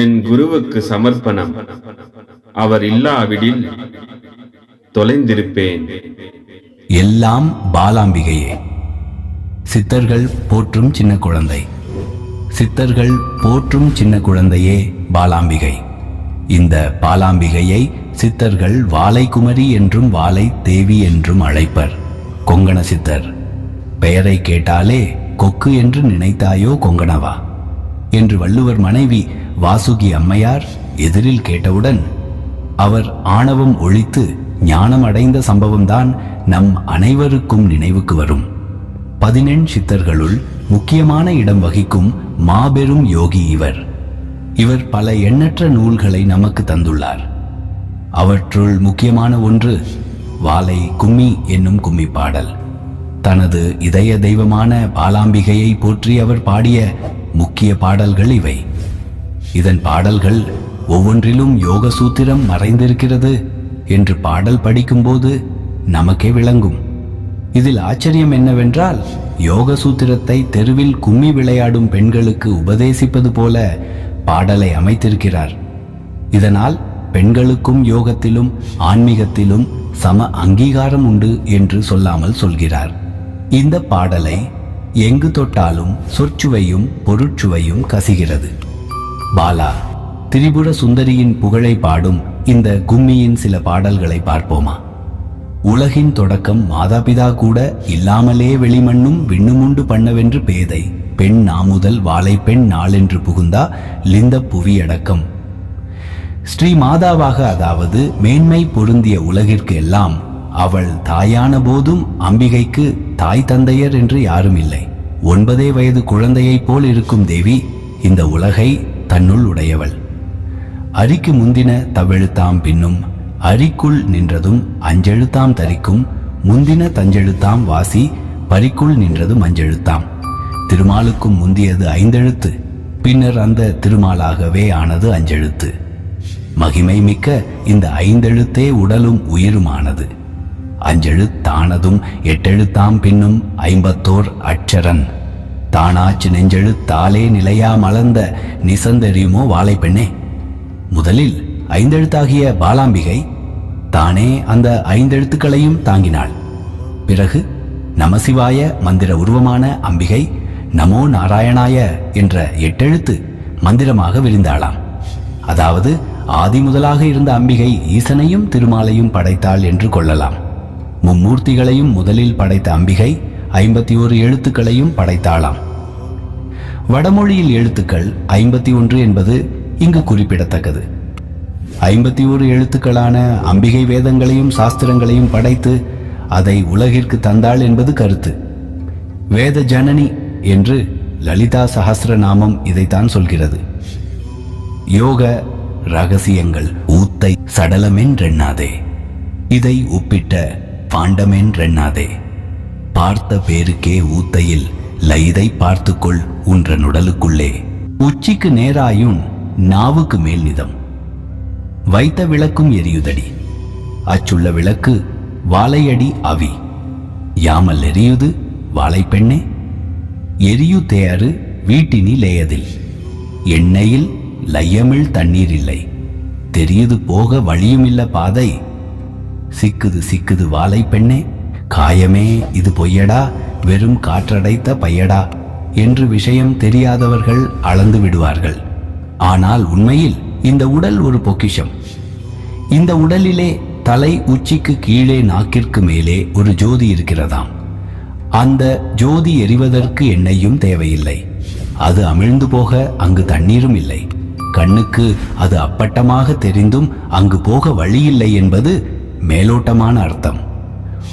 என் குருவுக்கு சமர்ப்பணம். அவர் இல்லாவிடில் தொலைந்திருப்பேன். எல்லாம் பாலாம்பிகையே. சித்தர்கள் போற்றும் சின்ன குழந்தை. சித்தர்கள் போற்றும் சின்ன குழந்தையே பாலாம்பிகை. இந்த பாலாம்பிகையை சித்தர்கள் வாலைக்குமரி என்றும் வாழை தேவி என்றும் அழைப்பர். கொங்கண சித்தர் பெயரை கேட்டாலே கொக்கு என்று நினைத்தாயோ கொங்கணவா? என்று வள்ளுவர் மனைவி வாசுகி அம்மையார் எதிரில் கேட்டவுடன் அவர் ஆணவம் ஒழித்து ஞானம் அடைந்த சம்பவம்தான் நம் அனைவருக்கும் நினைவுக்கு வரும். பதினெண் சித்தர்களுள் முக்கியமான இடம் வகிக்கும் மாபெரும் யோகி இவர். இவர் பல எண்ணற்ற நூல்களை நமக்கு தந்துள்ளார். அவற்றுள் முக்கியமான ஒன்று வாலை கும்மி என்னும் கும்மி பாடல் தனது இதய தெய்வமான பாலாம்பிகையை போற்றி அவர் பாடிய முக்கிய பாடல்கள் இவை. இதன் பாடல்கள் ஒவ்வொன்றிலும் யோக சூத்திரம் மறைந்திருக்கிறது என்று பாடல் படிக்கும்போது நமக்கே விளங்கும். இதில் ஆச்சரியம் என்னவென்றால் யோக சூத்திரத்தை தெருவில் கும்மி விளையாடும் பெண்களுக்கு உபதேசிப்பது போல பாடலை அமைத்திருக்கிறார். இதனால் பெண்களுக்கும் யோகத்திலும் ஆன்மீகத்திலும் சம அங்கீகாரம் உண்டு என்று சொல்லாமல் சொல்கிறார். இந்த பாடலை எங்கு தொட்டாலும் சொற்சுவையும் பொருட்சுவையும் கசிகிறது. பாலா திரிபுர சுந்தரியின் புகழை பாடும் இந்த கும்மியின் சில பாடல்களை பார்ப்போமா? உலகின் தொடக்கம் மாதாபிதா கூட இல்லாமலே வெளிமண்ணும் விண்ணுமுண்டு பண்ணவென்று பேதை பெண் நாமுதல் வாழை பெண் நாளென்று புகுந்தா லிந்த புவியடக்கம். ஸ்ரீ மாதாவாக அதாவது மேன்மை பொருந்திய உலகிற்கு எல்லாம் அவள் தாயான போதும் அம்பிகைக்கு தாய் தந்தையர் என்று யாரும் இல்லை ஒன்பதே வயது குழந்தையைப் போல் இருக்கும் தேவி இந்த உலகை தன்னுள் உடையவள். அரிக்கு முந்தின தவெழுத்தாம் பின்னும் அரிக்குள் நின்றதும் அஞ்செழுத்தாம் தரிக்கும் முந்தின தஞ்செழுத்தாம் வாசி பரிக்குள் நின்றதும் அஞ்செழுத்தாம். திருமாலுக்கும் முந்தியது ஐந்தெழுத்து பின்னர் அந்த திருமாலாகவே ஆனது அஞ்செழுத்து. மகிமை மிக்க இந்த ஐந்தெழுத்தே உடலும் உயிருமானது. அஞ்செழுத்தானதும் எட்டெழுத்தாம் பின்னும் ஐம்பத்தோர் அட்சரன். தானாச்சு நெஞ்செழுத்தாலே நிலையா மலர்ந்த நிசந்தெரியுமோ வாழைப்பெண்ணே? முதலில் ஐந்தெழுத்தாகிய பாலாம்பிகை தானே அந்த ஐந்தெழுத்துக்களையும் தாங்கினாள். பிறகு நமசிவாய மந்திர உருவமான அம்பிகை நமோ நாராயணாய என்ற எட்டெழுத்து மந்திரமாக விரிந்தாளாம். அதாவது ஆதி முதலாக இருந்த அம்பிகை ஈசனையும் திருமாலையும் படைத்தாள் என்று கொள்ளலாம். மும்மூர்த்திகளையும் முதலில் படைத்த அம்பிகை ஐம்பத்தி ஒரு எழுத்துக்களையும் படைத்தாளாம். வடமொழியில் எழுத்துக்கள் ஐம்பத்தி ஒன்று என்பது இங்கு குறிப்பிடத்தக்கது. ஐம்பத்தி ஒரு எழுத்துக்களான அம்பிகை வேதங்களையும் சாஸ்திரங்களையும் படைத்து அதை உலகிற்கு தந்தாள் என்பது கருத்து. வேத ஜனனி என்று லலிதா சஹஸ்ரநாமம் இதைத்தான் சொல்கிறது. யோக ரகசியங்கள் ஊத்தை சடலமென்றெண்ணாதே. இதை ஒப்பிட்ட பாண்டமென்றெண்ணாதே. பார்த்த பேருக்கே ஊத்தையில் லைதை பார்த்துக்கொள் உன்ற நுடலுக்குள்ளே. உச்சிக்கு நேராயும் நாவுக்கு மேல் நிதம். வைத்த விளக்கும் எரியுதடி. அச்சுள்ள விளக்கு வாழையடி அவி. யாமல் எரியுது வாழைப்பெண்ணே? எரியு தேறு வீட்டினி லேயதில். எண்ணெயில் லையமிழ் தண்ணீர் இல்லை. தெரியுது போக வழியுமில்ல பாதை. சிக்குது சிக்குது வாழை பெண்ணே காயமே இது பொய்யடா வெறும் காற்றடைத்த பையடா என்று விஷயம் தெரியாதவர்கள் அளந்து விடுவார்கள். ஆனால் உண்மையில் இந்த உடல் ஒரு பொக்கிஷம். இந்த உடலிலே தலை உச்சிக்கு கீழே நாக்கிற்கு மேலே ஒரு ஜோதி இருக்கிறதாம். அந்த ஜோதி எரிவதற்கு எண்ணெயும் தேவையில்லை. அது அமிழ்ந்து போக அங்கு தண்ணீரும் இல்லை. கண்ணுக்கு அது அப்பட்டமாக தெரிந்தும் அங்கு போக வழியில்லை என்பது மேலோட்டமான அர்த்தம்.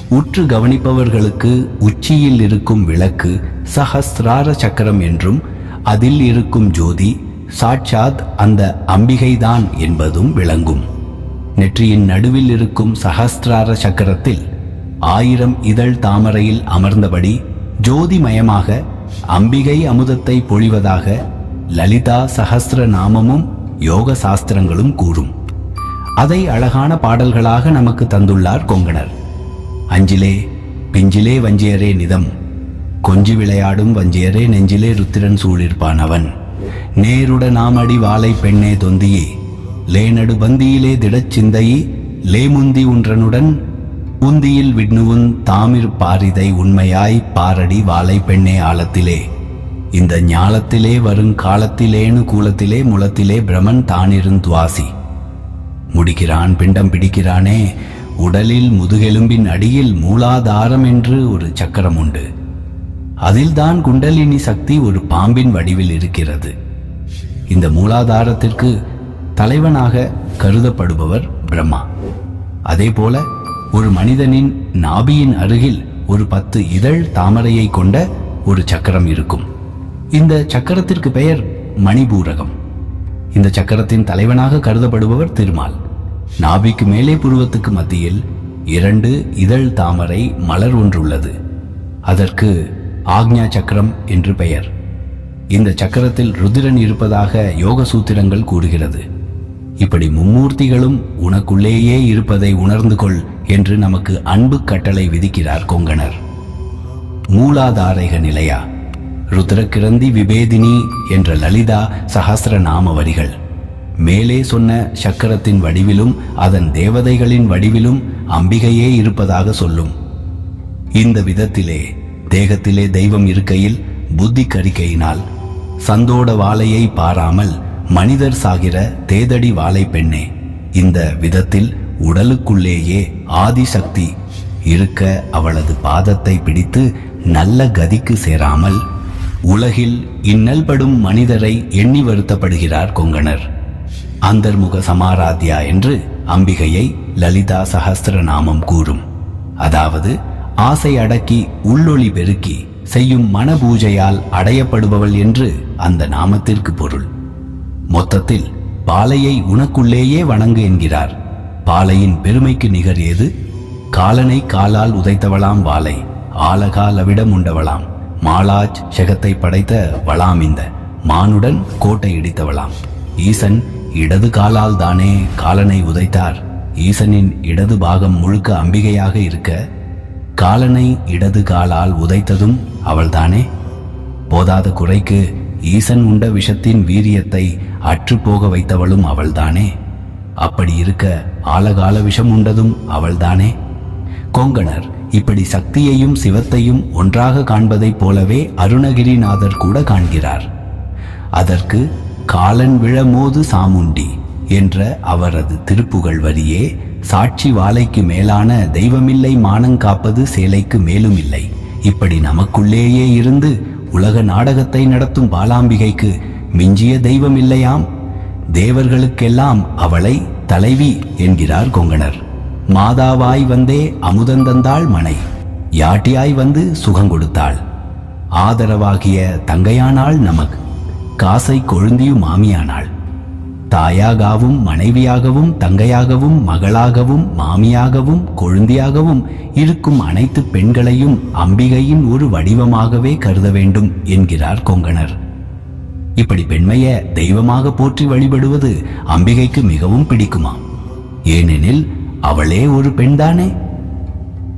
உற்று கவனிப்பவர்களுக்கு உச்சியில் இருக்கும் விளக்கு சஹஸ்ரார சக்கரம் என்றும் அதில் இருக்கும் ஜோதி சாட்சாத் அந்த அம்பிகைதான் என்பதும் விளங்கும். நெற்றியின் நடுவில் இருக்கும் சஹஸ்ரார சக்கரத்தில் ஆயிரம் இதழ் தாமரையில் அமர்ந்தபடி ஜோதிமயமாக அம்பிகை அமுதத்தை பொழிவதாக லலிதா சஹஸ்ர நாமமும் யோக சாஸ்திரங்களும் கூறும். அதை அழகான பாடல்களாக நமக்கு தந்துள்ளார் கொங்கணர். அஞ்சிலே பிஞ்சிலே வஞ்சியரே நிதம். கொஞ்சி விளையாடும் வஞ்சியரே நெஞ்சிலே ருத்திரன் சூழிருப்பான் அவன். நேருட நாமடி வாழை பெண்ணே தொந்தியே லேனடு பந்தியிலே திடச் சிந்தையே லேமுந்தி உன்றனுடன் உந்தியில் விண்ணுவுன் தாமிர் பாரிதை உண்மையாய் பாரடி வாழை பெண்ணே ஆழத்திலே. இந்த ஞாலத்திலே வரும் காலத்திலேனு கூலத்திலே முளத்திலே பிரமன் தானிருந்துவாசி முடிக்கிறான் பிண்டம் பிடிக்கிறானே உடலில் முதுகெலும்பின் அடியில் மூலாதாரம் என்று ஒரு சக்கரம் உண்டு. அதில்தான் குண்டலினி சக்தி ஒரு பாம்பின் வடிவில் இருக்கிறது. இந்த மூலாதாரத்திற்கு தலைவனாக கருதப்படுபவர் பிரம்மா. அதேபோல ஒரு மனிதனின் நாபியின் அருகில் ஒரு பத்து இதழ் தாமரையை கொண்ட ஒரு சக்கரம் இருக்கும். இந்த சக்கரத்திற்கு பெயர் மணிபூரகம். இந்த சக்கரத்தின் தலைவனாக கருதப்படுபவர் திருமால். நாபிக்கு மேலே புருவத்துக்கு மத்தியில் இரண்டு இதழ் தாமரை மலர் ஒன்றுள்ளது. அதற்கு ஆக்ஞா சக்கரம் என்று பெயர். இந்த சக்கரத்தில் ருதிரன் இருப்பதாக யோக சூத்திரங்கள் கூறுகிறது. இப்படி மும்மூர்த்திகளும் உனக்குள்ளேயே இருப்பதை உணர்ந்து கொள் என்று நமக்கு அன்பு கட்டளை விதிக்கிறார் கொங்கணர். மூலாதாரைக நிலையா? ருத்ரகிரந்தி விபேதினி என்ற லலிதா சஹஸ்ர நாம வரிகள். மேலே சொன்ன சக்கரத்தின் வடிவிலும் அதன் தேவதைகளின் வடிவிலும் அம்பிகையே இருப்பதாக சொல்லும். இந்த விதத்திலே தேகத்திலே தெய்வம் இருக்கையில் புத்தி கறிக்கையினால் சந்தோட வாழையை பாராமல் மனிதர் சாகிற தேதடி வாளை பெண்ணே இந்த விதத்தில் உடலுக்குள்ளேயே ஆதிசக்தி இருக்க அவளது பாதத்தை பிடித்து நல்ல கதிக்கு சேராமல் உலகில் இன்னல்படும் மனிதரை எண்ணி வருத்தப்படுகிறார் கொங்கணர். அந்தர்முக சமாராத்யா என்று அம்பிகையை லலிதா சஹஸ்ர நாமம் கூறும். அதாவது ஆசை அடக்கி உள்ளொளி பெருக்கி செய்யும் மன பூஜையால் அடையப்படுபவள் என்று அந்த நாமத்திற்கு பொருள். மொத்தத்தில் பாலையை உனக்குள்ளேயே வணங்கு என்கிறார். பாலையின் பெருமைக்கு நிகர் ஏது? காலனை காலால் உதைத்தவளாம் வாளை ஆலகாலவிடம் உண்டவளாம். மாலாஜ் செகத்தை படைத்த வளாம் இந்த மானுடன் கோட்டை இடித்தவளாம். ஈசன் இடது காலால் தானே காலனை உதைத்தார். ஈசனின் இடது பாகம் முழுக்க அம்பிகையாக இருக்க காலனை இடது காலால் உதைத்ததும் அவள்தானே? போதாத குறைக்கு ஈசன் உண்ட விஷத்தின் வீரியத்தை அற்றுப்போக வைத்தவளும் அவள்தானே? அப்படி இருக்க ஆலகால விஷம் உண்டதும் அவள்தானே? கொங்கணர் இப்படி சக்தியையும் சிவத்தையும் ஒன்றாக காண்பதைப் போலவே அருணகிரிநாதர் கூட காண்கிறார். அதற்கு காலன் விழமோது சாமுண்டி என்ற அவரது திருப்புகழ் வரியே சாட்சி வாழைக்கு மேலான தெய்வமில்லை மானங்காப்பது சேலைக்கு மேலும் இல்லை இப்படி நமக்குள்ளேயே இருந்து உலக நாடகத்தை நடத்தும் பாலாம்பிகைக்கு மிஞ்சிய தெய்வம் இல்லையாம் தேவர்களுக்கெல்லாம் அவளை தலைவி என்கிறார் கொங்கணர். மாதாவாய் வந்தே அமுதந்தந்தாள் மனை யாட்டியாய் வந்து சுகங்கொடுத்தாள் ஆதரவாகிய தங்கையானாள் நமக்கு காசை கொழுந்தியும் மாமியானாள். தாயாகவும் மனைவியாகவும் தங்கையாகவும் மகளாகவும் மாமியாகவும் கொழுந்தியாகவும் இருக்கும் அனைத்து பெண்களையும் அம்பிகையின் ஒரு வடிவமாகவே கருத வேண்டும் என்கிறார் கொங்கணர். இப்படி பெண்மைய தெய்வமாக போற்றி வழிபடுவது அம்பிகைக்கு மிகவும் பிடிக்குமாம் ஏனெனில் அவளே ஒரு பெண்தானே?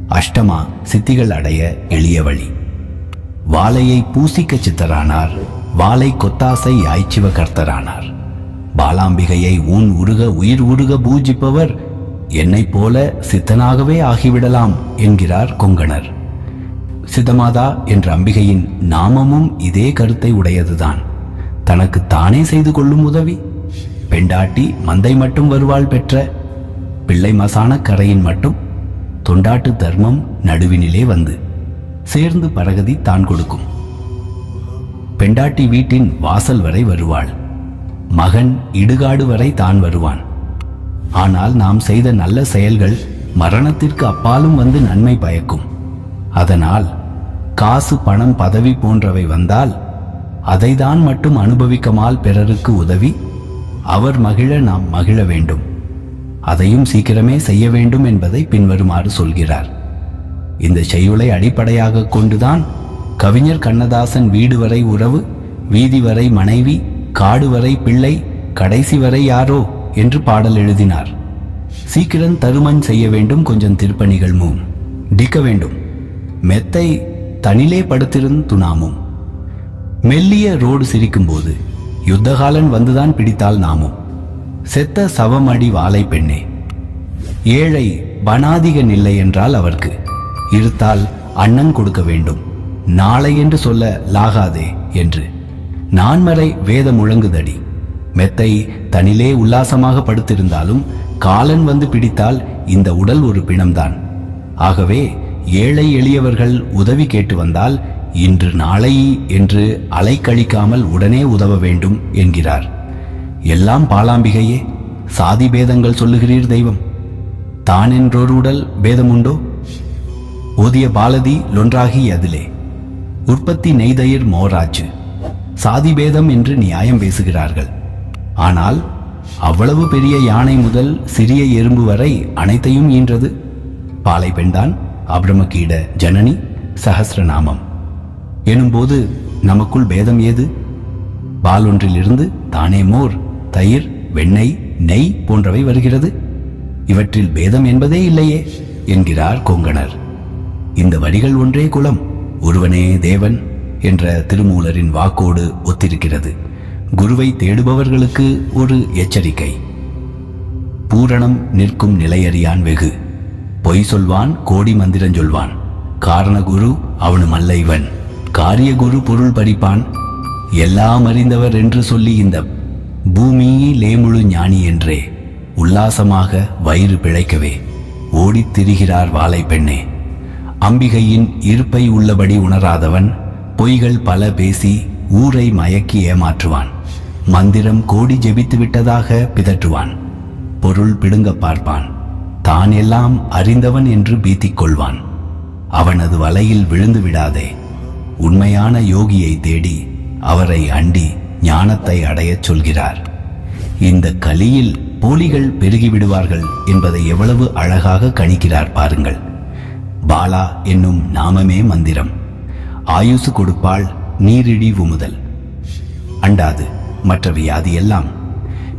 அஷ்டமா சித்திகள் அடைய எளிய வழி. வாழையை பூசிக்க சித்தரானார். வாளை கொத்தாசை ஆய்ச்சிவ கர்த்தரானார். பாலாம்பிகையை உன் உருக உயிர் உருக பூஜிப்பவர் என்னைப் போல சித்தனாகவே ஆகிவிடலாம் என்கிறார் கொங்கணர். சிதமாதா என்ற அம்பிகையின் நாமமும் இதே கருத்தை உடையதுதான். தனக்கு தானே செய்து கொள்ளும் உதவி? பெண்டாட்டி மந்தை மட்டும் வருவாள் பெற்ற பிள்ளை மசான கரையின் மட்டும்? தொண்டாட்டு தர்மம் நடுவினிலே வந்து. சேர்ந்து பரகதி தான் கொடுக்கும். பெண்டாட்டி வீட்டின் வாசல் வரை வருவாள். மகன் இடுகாடு வரை தான் வருவான். ஆனால் நாம் செய்த நல்ல செயல்கள் மரணத்திற்கு அப்பாலும் வந்து நன்மை பயக்கும். அதனால் காசு பணம் பதவி போன்றவை வந்தால் அதைதான் மட்டும் அனுபவிக்கமால் பிறருக்கு உதவி அவர் மகிழ நாம் மகிழ வேண்டும். அதையும் சீக்கிரமே செய்ய வேண்டும் என்பதை பின்வருமாறு சொல்கிறார். இந்த செய்யுளை அடிப்படையாக கொண்டுதான் கவிஞர் கண்ணதாசன் வீடு வரை உறவு வீதி வரை மனைவி காடு வரை பிள்ளை கடைசி வரை யாரோ என்று பாடல் எழுதினார். சீக்கிரம் தருமன் செய்ய வேண்டும் கொஞ்சம் திருப்பணிகள் மூம் டிக்க வேண்டும். மெத்தை தனிலே படுத்திருந் துணாமும். மெல்லிய ரோடு சிரிக்கும்போது யுத்தகாலன் வந்துதான் பிடித்தால் நாமும். செத்த சவமடி வாழை பெண்ணே. ஏழை பணாதிகன் இல்லை என்றால் அவர்க்கு. இருத்தால் அண்ணன் கொடுக்க வேண்டும். நாளை என்று சொல்ல லாகாதே என்று. நான்மறை வேத முழங்குதடி. மெத்தை தனிலே உல்லாசமாக படுத்திருந்தாலும் காலன் வந்து பிடித்தால் இந்த உடல் ஒரு பிணம்தான். ஆகவே ஏழை எளியவர்கள் உதவி கேட்டு வந்தால் இன்று நாளை என்று அலைக்கழிக்காமல் உடனே உதவ வேண்டும் என்கிறார். எல்லாம் பாலாம்பிகையே சாதி பேதங்கள் சொல்லுகிறீர் தெய்வம். தான் என்றொரு உடல் பேதமுண்டோ? ஓதிய பாலதி லொன்றாகி அதிலே. உற்பத்தி நெய்தயிர் மோராச்சு. சாதி பேதம் என்று நியாயம் பேசுகிறார்கள். ஆனால் அவ்வளவு பெரிய யானை முதல் சிறிய எறும்பு வரை அனைத்தையும் ஈன்றது? பாலை பெண்டான் அப்ரமகீட ஜனனி சஹஸ்ரநாமம் எனும்போது நமக்குள் பேதம் ஏது? பாலொன்றிலிருந்து தானே மோர் தயிர் வெண்ணெய் நெய் போன்றவை வருகிறது. இவற்றில் பேதம் என்பதே இல்லையே என்கிறார் கொங்கணர். இந்த வரிகள் ஒன்றே குலம். ஒருவனே தேவன் என்ற திருமூலரின் வாக்கோடு ஒத்திருக்கிறது. குருவை தேடுபவர்களுக்கு ஒரு எச்சரிக்கை. பூரணம் நிற்கும் நிலையறியான் வெகு. பொய் சொல்வான் கோடி மந்திரம் சொல்வான். காரண குரு அவனும் அல்ல இவன். காரிய குரு பொருள் படிப்பான் எல்லாம் அறிந்தவர் என்று சொல்லி இந்த பூமியிலே முழு ஞானி என்றே. உல்லாசமாக வயிறு பிழைக்கவே. ஓடித் திரிகிறார் வாழை பெண்ணே. அம்பிகையின் இருப்பை உள்ளபடி உணராதவன் பொய்கள் பல பேசி ஊரை மயக்கி ஏமாற்றுவான். மந்திரம் கோடி ஜெபித்து விட்டதாக பிதற்றுவான். பொருள் பிடுங்க பார்ப்பான். தான் எல்லாம் அறிந்தவன் என்று பீத்திக் கொள்வான். அவனது வலையில் விழுந்து விடாதே. உண்மையான யோகியை தேடி அவரை அண்டி ஞானத்தை அடையச் சொல்கிறார். இந்த கலியில் போலிகள் பெருகிவிடுவார்கள் என்பதை எவ்வளவு அழகாக கணிக்கிறார் பாருங்கள். பாலா என்னும் நாமமே மந்திரம். ஆயுசு கொடுப்பாள் நீரிடி உமுதல். அண்டாது மற்ற வியாதி எல்லாம்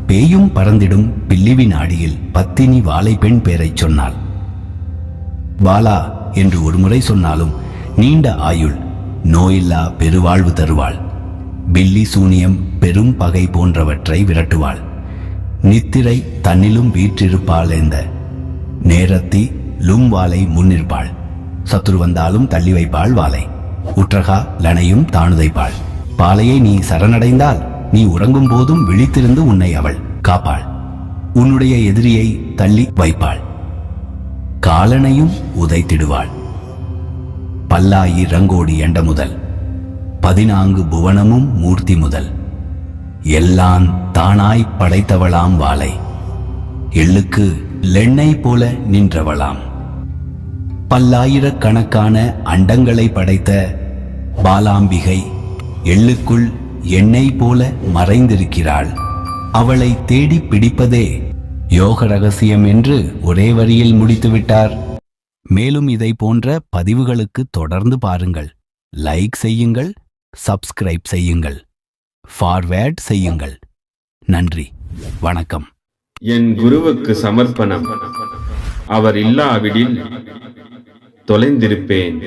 பேயும் பறந்திடும் பில்லிவின் ஆடியில் பத்தினி வாழை பெண் பேரைச் சொன்னாள். பாலா என்று ஒருமுறை சொன்னாலும் நீண்ட ஆயுள் நோயில்லா பெருவாழ்வு தருவாள். பில்லி சூனியம் பெரும் பகை போன்றவற்றை விரட்டுவாள். நித்திரை தன்னிலும் வீற்றிருப்பாள் என்ற நேரத்தி லும் வாளை முன்னிற்பாள். சத்துரு வந்தாலும் தள்ளி வைப்பாள் வாளை. உற்றகா லனையும் தானுதைப்பாள் பாலையை நீ சரணடைந்தால் நீ உறங்கும் போதும் விழித்திருந்து உன்னை அவள் காப்பாள். உன்னுடைய எதிரியை தள்ளி வைப்பாள். காலனையும் உதைத்திடுவாள். பல்லாயி ரங்கோடி எண்ட முதல். பதினான்கு புவனமும் மூர்த்தி முதல். எல்லாம் தானாய் படைத்தவளாம் வாளை. எள்ளுக்கு லெண்ணெய் போல நின்றவளாம். பல்லாயிரக்கணக்கான அண்டங்களை படைத்த பாலாம்பிகை எள்ளுக்குள் எண்ணெய் போல மறைந்திருக்கிறாள். அவளை தேடி பிடிப்பதே யோக ரகசியம் என்று ஒரே வரியில் முடித்துவிட்டார். மேலும் இதை போன்ற பதிவுகளுக்கு தொடர்ந்து பாருங்கள். லைக் செய்யுங்கள் சப்ஸ்கிரைப் செய்யுங்கள் ஃபார்வேர்ட் செய்யுங்கள். நன்றி வணக்கம். என் குருவுக்கு சமர்ப்பணம். அவர் இல்லாவிடில் தொலைந்திருப்பேன்.